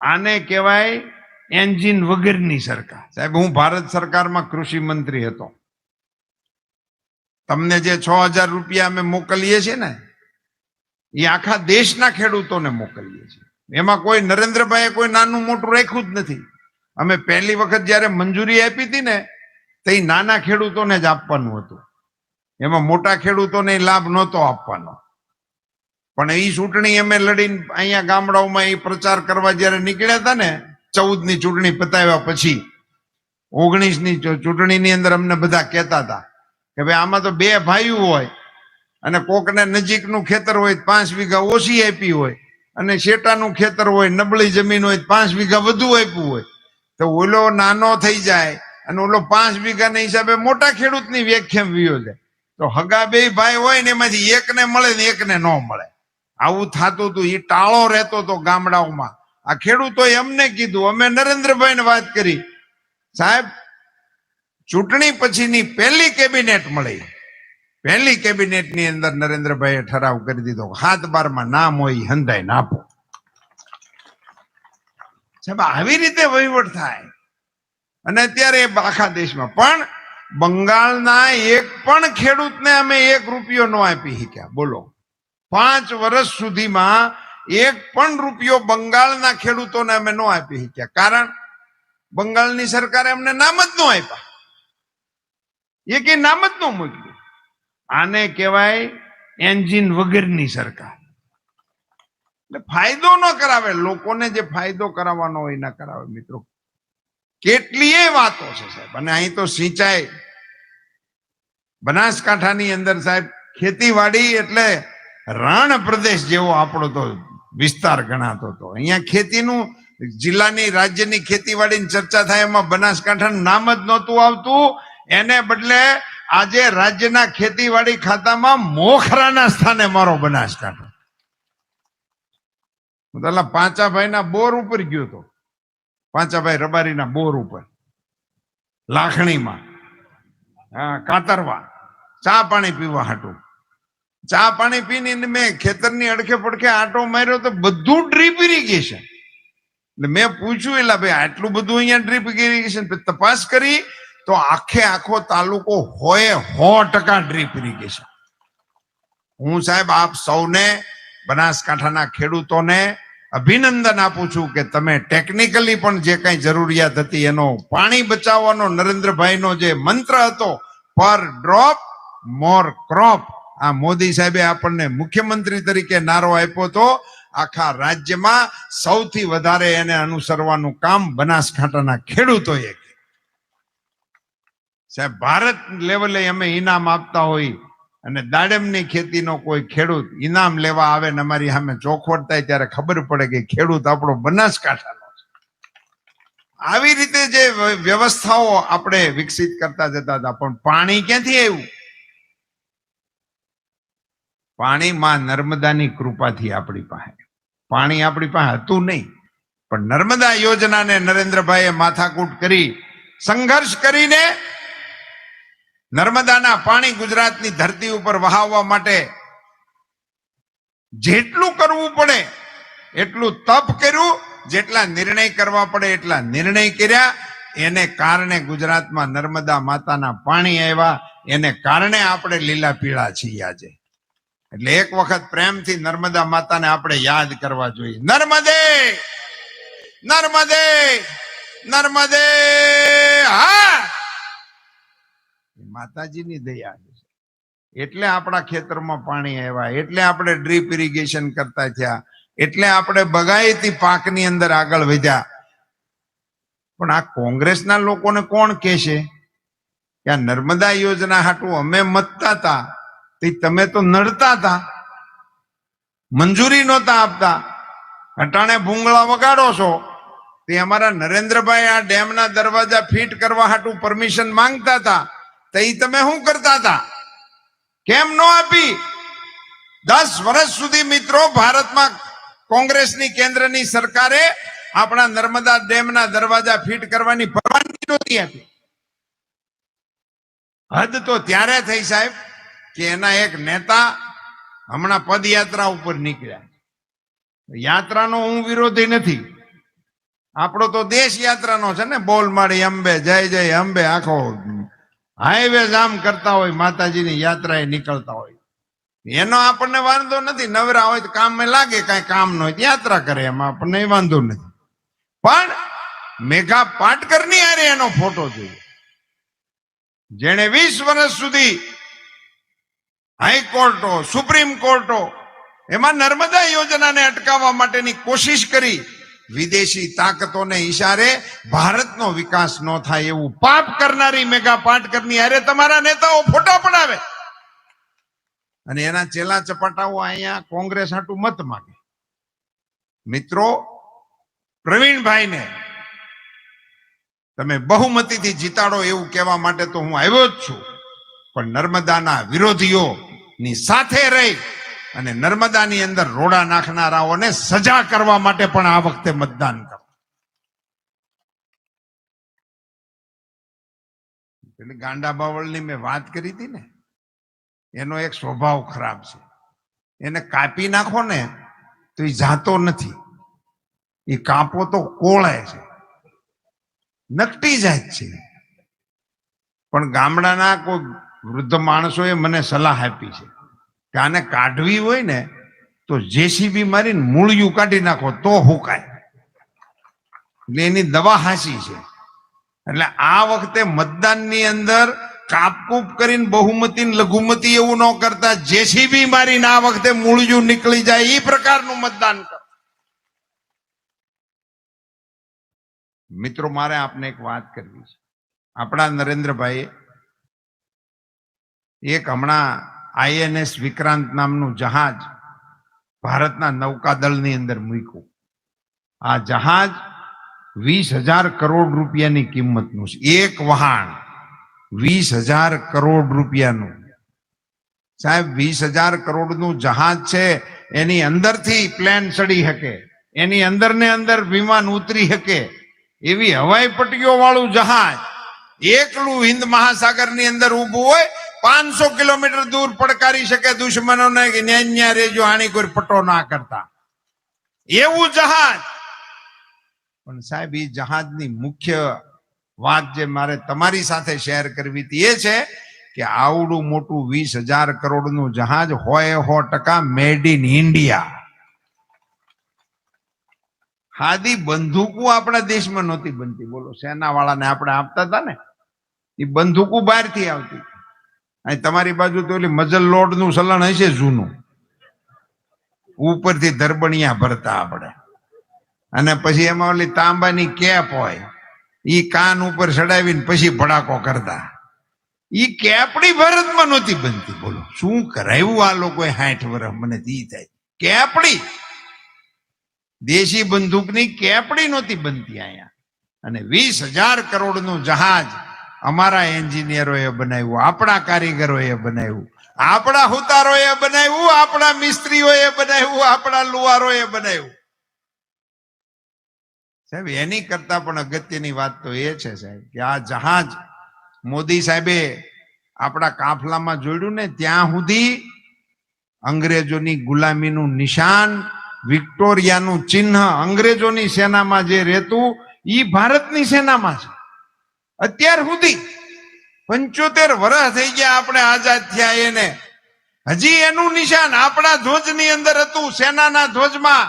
આને કહેવાય એન્જિન વગરની સરકાર. સાહેબ, હું ભારત સરકારમાં કૃષિ મંત્રી હતો. તમને જે છ હજાર રૂપિયા અમે મોકલીએ છીએ ને, એ આખા દેશના ખેડૂતોને મોકલીએ છીએ. એમાં કોઈ નરેન્દ્રભાઈએ કોઈ નાનું મોટું રાખ્યું જ નથી. અમે પહેલી વખત જ્યારે મંજૂરી આપી હતી ને, તે નાના ખેડૂતોને જ આપવાનું હતું. એમાં મોટા ખેડૂતોને લાભ નહોતો આપવાનો. પણ એ ચૂંટણી અમે લડીને અહીંયા ગામડાઓમાં એ પ્રચાર કરવા જ્યારે નીકળ્યા હતા ને ચૌદની ચૂંટણી પતાવ્યા પછી ઓગણીસની ચૂંટણીની અંદર અમને બધા કહેતા હતા કે ભાઈ આમાં તો બે ભાઈઓ હોય અને કોકને નજીકનું ખેતર હોય પાંચ વીઘા ઓછી આપી હોય અને શેટાનું ખેતર હોય, નબળી જમીન હોય પાંચ વીઘા વધુ આપ્યું હોય. તો ઓલો નાનો થઈ જાય અને ઓલો પાંચ વીઘાના હિસાબે મોટા ખેડૂતની વ્યાખ્યા વ્યો જાય. તો હગા બે ભાઈ હોય ને એમાંથી એકને મળે ને એકને ન મળે. આવું થતું હતું એ ટાળો રહેતો હતો ગામડાઓમાં. આ ખેડૂતો અમને કીધું, અમે નરેન્દ્રભાઈને વાત કરી. સાહેબ, ચૂંટણી પછીની પહેલી કેબિનેટ મળી. પહેલી કેબિનેટની અંદર નરેન્દ્રભાઈએ ઠરાવ કરી દીધો હાથ બારમાં નામ હોય હંધાઈ નાપો સાહેબ, આવી રીતે વહીવટ થાય. અને અત્યારે આખા દેશમાં. પણ બંગાળના એક પણ ખેડૂતને અમે એક રૂપિયો ન આપી શક્યા. બોલો. પાંચ વર્ષ સુધીમાં એક પણ રૂપિયો બંગાળના ખેડૂતોને અમે ન આપી શક્યા. કારણ બંગાળની સરકારે અમને નામ જ ન આપ્યા. એ કે નામ જ ન મૂક્યું. આને કહેવાય એન્જિન વગરની સરકાર. એટલે ફાયદો ન કરાવે. લોકોને જે ફાયદો કરાવવાનો હોય ના કરાવે મિત્રો. કેટલીય વાતો છે સાહેબ. અને અહીં તો સિંચાઈ. બનાસકાંઠાની અંદર સાહેબ ખેતીવાડી એટલે રણ પ્રદેશ જેવો આપણો તો વિસ્તાર ગણાતો હતો અહીંયા ખેતીનું, જિલ્લાની, રાજ્યની ખેતીવાડીની ચર્ચા થાય, એમાં બનાસકાંઠાનું નામ જ નહોતું આવતું. એને બદલે આજે રાજ્યના ખેતીવાડી ખાતામાં મોખરાના સ્થાને મારો બનાસકાંઠો. પેલા પાંચાભાઈના બોર ઉપર ગયો હતો પાંચાભાઈ રબારીના બોર ઉપર. લાખણીમાં. કાતરવા. ચા પાણી પીવા હાટું. ચા પાણી પીને ને મેં ખેતરની અડખે પડખે આટો માર્યો તો બધું ડ્રીપ ઇરિગેશન એટલે મેં પૂછ્યું એટલે ભાઈ, આટલું બધું અહીંયા ડ્રીપ ઇરિગેશન તપાસ કરી, તો આખે આખો તાલુકો હોય સો ટકા ડ્રીપ ઇરિગેશન હું સાહેબ આપ સૌને, બનાસકાંઠાના ખેડૂતોને અભિનંદન આપું છું કે તમે ટેકનિકલી પણ જે કઈ જરૂરિયાત હતી એનો પાણી બચાવવાનો નરેન્દ્રભાઈનો જે મંત્ર હતો, પર ડ્રોપ મોર ક્રોપ આ મોદી સાહેબે આપણને મુખ્યમંત્રી તરીકે નારો આપ્યો તો આખા રાજ્યમાં સૌથી વધારે એને અનુસરવાનું કામ બનાસકાંઠાના ખેડૂતોએ. સાહેબ, ભારત લેવલે અમે ઇનામ આપતા હોય અને દાડમની ખેતીનો કોઈ ખેડૂત ઇનામ લેવા આવે ને અમારી સામે ચોખવટ થાય ત્યારે ખબર પડે કે ખેડૂત આપણો બનાસકાંઠાનો આવી રીતે જે વ્ય- વ્યવસ્થાઓ આપણે વિકસિત કરતા જતા હતા, પણ પાણી ક્યાંથી આવ્યું પાણી માં નર્મદાની કૃપાથી આપણી પાસે. પાણી આપણી પાસે હતું નહીં, પણ નર્મદા યોજનાને નરેન્દ્રભાઈએ માથાકૂટ કરી, સંઘર્ષ કરીને નર્મદાના પાણી ગુજરાતની ધરતી ઉપર વહાવવા માટે જેટલું કરવું પડે, એટલું તપ કર્યું, જેટલા નિર્ણય કરવા પડે, એટલા નિર્ણય કર્યા. એને કારણે ગુજરાતમાં નર્મદા માતાના પાણી આવ્યા, એને કારણે આપણે લીલા પીળા છીએ આજે. એટલે એક વખત પ્રેમથી નર્મદા માતાને આપણે યાદ કરવા જોઈએ. નર્મદે! નર્મદે! નર્મદે! હા! માતાજીની દયા એટલે આપણા ખેતરમાં પાણી આવ્યા, એટલે આપણે ડ્રીપ ઇરિગેશન કરતા થયા, એટલે આપણે બગાયતી પાકની અંદર આગળ વધ્યા. પણ આ કોંગ્રેસના લોકોને કોણ કહેશે? કે આ નર્મદા યોજના હાટું અમે મતતા હતા. તમે તો નડતા હતા મંજૂરી નહોતા આપતા. અટાણે ભૂંગળા વગાડો છો. તે અમારા નરેન્દ્રભાઈ આ ડેમના દરવાજા ફિટ કરવા હાટું પરમિશન માંગતા હતા તો તમે શું કરતા હતા કેમ ન આપી? દસ વર્ષ સુધી મિત્રો ભારતમાં કોંગ્રેસની કેન્દ્રની સરકારે આપણા નર્મદા ડેમના દરવાજા ફિટ કરવાની પરવાનગી નહોતી આપી. હદ તો ત્યારે થઈ સાહેબ. કે એના એક નેતા હમણાં પદયાત્રા ઉપર નીકળ્યા. યાત્રાનો હું વિરોધી નથી. આપણો તો દેશ યાત્રાનો છે ને, બોલ મારી અંબે, જય જય, અંબે, આખો હાઈવે જામ કરતા હોય, માતાજીની યાત્રાએ નીકળતા હોય. એનો આપણને વાંધો નથી, નવરા હોય તો કામ લાગે, કઈ કામ ન હોય યાત્રા કરે, એમાં આપણને વાંધો નથી. પણ મેઘા પાટકરની આરે એનો ફોટો જોઈએ જેણે વીસ વર્ષ સુધી હાઈકોર્ટો, સુપ્રીમ કોર્ટો, એમાં નર્મદા યોજનાને અટકાવવા માટેની કોશિશ કરી. વિદેશી તાકતોને ઈશારે ભારતનો વિકાસ ન થાય એવું પાપ કરનારી મેગા પાટકરની અરે તમારા નેતાઓ ફોટા પડાવે. અને એના ચેલા ચપાટાઓ અહીંયા કોંગ્રેસ હાટું મત માંગે. મિત્રો, પ્રવીણભાઈને તમે બહુમતીથી જીતાડો એવું કહેવા માટે તો હું આવ્યો જ છું. પણ નર્મદાના વિરોધીઓની સાથે રહી અને નર્મદાની અંદર રોડા નાખનારાઓને સજા કરવા માટે પણ આ વખતે મતદાન કરો. એટલે ગાંડા બાવળની મેં વાત કરી હતી ને, એનો એક સ્વભાવ ખરાબ છે. એને કાપી નાખો ને તો એ જાતો નથી. એ કાપો તો કોળે છે. નકટી જાય છે. પણ ગામડાના કોઈ વૃદ્ધ માણસોએ મને સલાહ આપી છે કે આને કાઢવી હોય ને તો જેસીબી મારીને મૂળિયું કાઢી નાખો, તો હુકાય. એટલે એની દવા હાસી છે. એટલે આ વખતે મતદાનની અંદર કાપકૂપ કરીને બહુમતી લઘુમતી એવું ન કરતા, જેસીબી મારીને આ વખતે મૂળિયું નીકળી જાય એ પ્રકારનું મતદાન કરો. મિત્રો, મારે આપને એક વાત કરવી છે. આપણા નરેન્દ્રભાઈએ એક હમણાં આઈએનએસ વિક્રાંત નામનું જહાજ ભારતના નૌકાદળની અંદર મૂક્યું. આ જહાજ વીસ હજાર કરોડ રૂપિયાની કિંમતનું છે. એક વહાણ વીસ હજાર કરોડ રૂપિયાનું. સાહેબ, વીસ હજાર કરોડનું જહાજ છે, એની અંદરથી પ્લેન ચડી શકે, એની અંદર ને અંદર વિમાન ઉતરી શકે, એવી હવાઈ પટ્ટીઓ વાળું જહાજ એકલું હિન્દ મહાસાગરની અંદર ઊભું હોય, પાંચસો કિલોમીટર દૂર પડકારી શકે દુશ્મનોને ન્યા રેજો આની કોઈ પટ્ટો ના કરતા. એવું જહાજ. પણ સાહેબ એ જહાજની મુખ્ય વાત જે મારે તમારી સાથે શેર કરવી હતી એ છે કે આવડું મોટું વીસ હજાર કરોડનું જહાજ હોય હો ટકા મેડ ઇન ઇન્ડિયા હાદી બંદૂકો આપણા દેશમાં નહોતી બનતી. બોલો સેના વાળાને આપણે આપતા હતા ને? એ બંદૂકો બહારથી આવતી. અહીં તમારી બાજુ તો એટલે મજલ લોડનું સલણ હશે જૂનું. ઉપરથી ધરબણિયા ભરતા આપણે. અને પછી એમાં ઓલી તાંબાની કેપ હોય એ કાન ઉપર ચડાવીને પછી ભડાકો કરતા. એ કેપડી ભારતમાં નહોતી બનતી. બોલો, શું કરાયું આ લોકોએ સાઠ વર્ષ? મને દી થાય. કેપડી દેશી બંદૂકની કેપડી નહોતી બનતી અહીંયા. અને વીસ હજાર કરોડનું જહાજ અમારા એન્જિનિયરોએ બનાવ્યું, આપણા કારીગરોએ બનાવ્યું, આપણા હુતારોએ બનાવ્યું, આપણા મિસ્ત્રીઓએ બનાવ્યું, આપણા લુવારોએ બનાવ્યું. સાહેબ, એની કરતા પણ અગત્યની વાત તો એ છે, સાહેબ, કે આ જહાજ મોદી સાહેબે આપણા કાફલામાં જોડ્યું ને, ત્યાં સુધી અંગ્રેજોની ગુલામીનું નિશાન, વિક્ટોરિયાનું ચિહ્ન અંગ્રેજોની સેનામાં જે રહેતું એ ભારતની સેનામાં છે. અત્યાર સુધી પંચોતેર વર્ષ થઈ ગયા આપણે આઝાદ થયા એને. હજી એનું નિશાન આપણા ધ્વજની અંદર હતું, સેનાના ધ્વજમાં.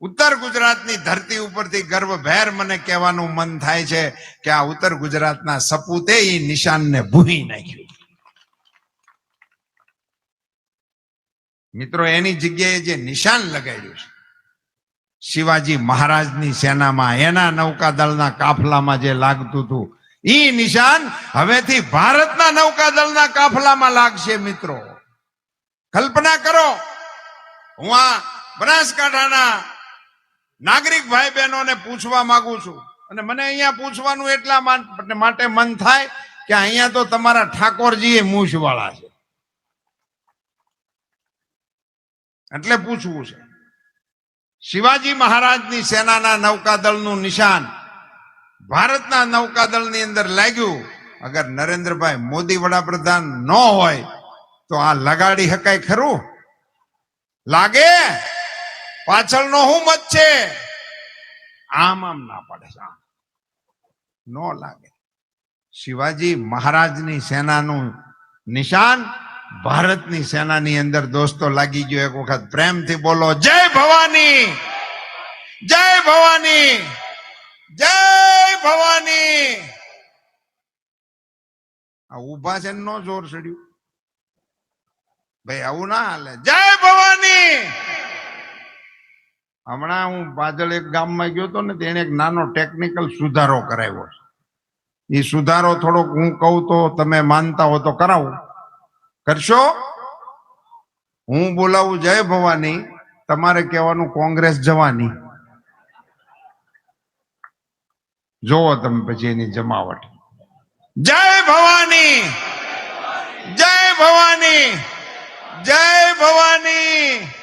ઉત્તર ગુજરાતની ધરતી ઉપરથી ગર્વભેર મને કહેવાનું મન થાય છે કે આ ઉત્તર ગુજરાતના સપૂતે એ નિશાનને ભૂહી નાખ્યું. મિત્રો, એની જગ્યાએ જે નિશાન લગાડ્યું છે શિવાજી મહારાજની સેનામાં, એના નૌકાદળના કાફલામાં જે લાગતું હતું, ઈ નિશાન હવેથી ભારતના નૌકાદળના કાફલામાં લાગશે, મિત્રો. કલ્પના કરો, હું આ બનાસકાંઠાના નાગરિક ભાઈ બહેનોને પૂછવા માંગુ છું. અને મને અહીંયા પૂછવાનું એટલા માટે મન થાય કે અહીંયા તો તમારા ઠાકોરજી એ મૂછવાળા છે. એટલે પૂછવું છે. શિવાજી મહારાજની સેનાના નૌકાદળનું નિશાન ભારતના નૌકાદળની અંદર લાગ્યું. અગર નરેન્દ્રભાઈ મોદી વડાપ્રધાન ન હોય તો આ લગાડી શકાય ખરું? લાગે? પાછળનો હું મત છે. આમ આમ ના પડે નો લાગે. શિવાજી મહારાજની સેનાનું નિશાન ભારતની સેનાની અંદર દોસ્તો લાગી ગયો એક વખત. પ્રેમથી બોલો, જય ભવાની! જય ભવાની! જય ભવાની! આ ઊભા છે નો જોર ચડ્યું. ભાઈ, આવું ના હાલે. જય ભવાની! હમણાં હું બાદલ એક ગામમાં ગયો હતો ને તેને એક નાનો ટેકનિકલ સુધારો કરાવ્યો એ સુધારો થોડોક હું કહું તો તમે માનતા હો તો કરાવું. કરશો? હું બોલાવું જય ભવાની, તમારે કહેવાનું કોંગ્રેસ જવાની. જોવો તમે પછી એની જમાવટ. જય ભવાની! જય ભવાની! જય ભવાની!